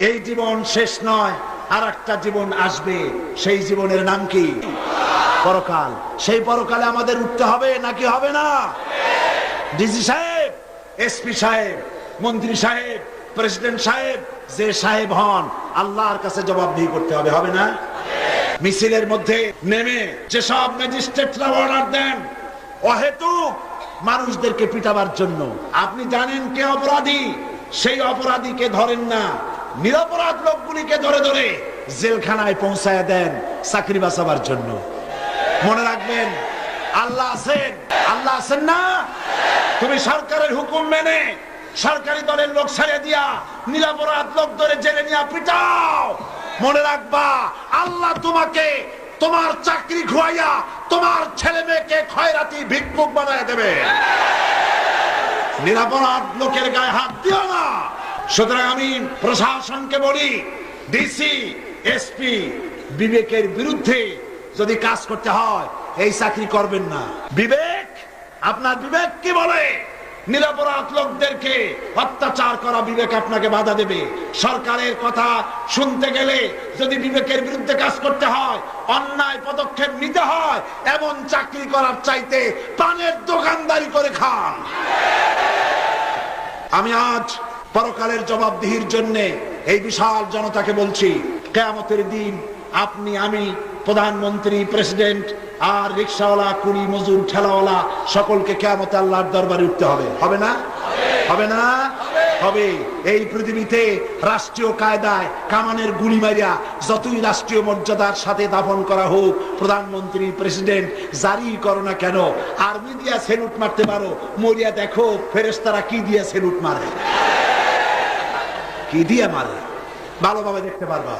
এই জীবন শেষ নয় আর একটা জীবন আসবে। সেই জীবনের নাম কি? পরকাল। সেই পরকালে আমাদের উঠতে হবে নাকি হবে না? ডিসি সাহেব, এসপি সাহেব, মন্ত্রী সাহেব, প্রেসিডেন্ট সাহেব, যে সাহেব হন, আল্লাহর কাছে জবাবদিহি করতে হবে হবে না? মিছিলের মধ্যে নেমে যেসব ম্যাজিস্ট্রেটরা অর্ডার দেন, অহেতুক মানুষদেরকে পিটাবার জন্য। আপনি জানেন কে অপরাধী? সেই অপরাধীকে ধরেন না। নিরপরাধ লোকগুলিকে ধরে ধরে জেলখানায় পৌঁছায় দেন চাকরি বাঁচাবার জন্য। মনে রাখবেন, আল্লাহ আছেন। আল্লাহ আছেন না? তুমি সরকারের হুকুম মেনে সরকারি দলের লোক ছেড়ে দিয়া নিরাপরাধ লোক ধরে জেলে নিয়ে পিটাও। মনে রাখবা, আল্লাহ তোমাকে তোমার চাকরি খুয়াইয়া তোমার ছেলে মেয়েকে খয়রাতি ভিক্ষুক বানায় দেবে। নিরাপরাধ লোকের গায়ে হাত দিও। সুতরাং আমি প্রশাসনকে বলি ডিসি এসপি বিবেকের বিরুদ্ধে যদি কাজ করতে হয়, এই চাকরি করবেন না। বিবেক, আপনার বিবেক কি বলে? নিরাপরাধ লোকদেরকে অত্যাচার করা বিবেক আপনাকে বাধা দেবে। সরকারের কথা শুনতে গেলে যদি বিবেকের বিরুদ্ধে কাজ করতে হয়, অন্যায় পদক্ষেপ নিতে হয়, এমন চাকরি করার চাইতে পানের দোকানদারি করে খান। আমি আজ পরকালের জবাবদিহির জন্য এই বিশাল জনতাকে বলছি, কেয়ামতের দিন আপনি, আমি, প্রধানমন্ত্রী, প্রেসিডেন্ট আর রিক্সাওয়ালা, কুড়ি মজুর, ঠেলাওয়ালা সকলকে কেয়ামতে আল্লাহর দরবারে উঠতে হবে। হবে না? হবে না? হবে। এই পৃথিবীতে রাষ্ট্রীয় কায়দায় কামানের গুলি মারিয়া যতই রাষ্ট্রীয় মর্যাদার সাথে দাফন করা হোক, প্রধানমন্ত্রী, প্রেসিডেন্ট জারি করো না কেন, আর্মি দিয়া সেলুট মারতে পারো, মরিয়া দেখো ফেরেস্তারা কি দিয়ে সেলুট মারে। কি দিয়ে মারে? ভালোভাবে দেখতে পারবা।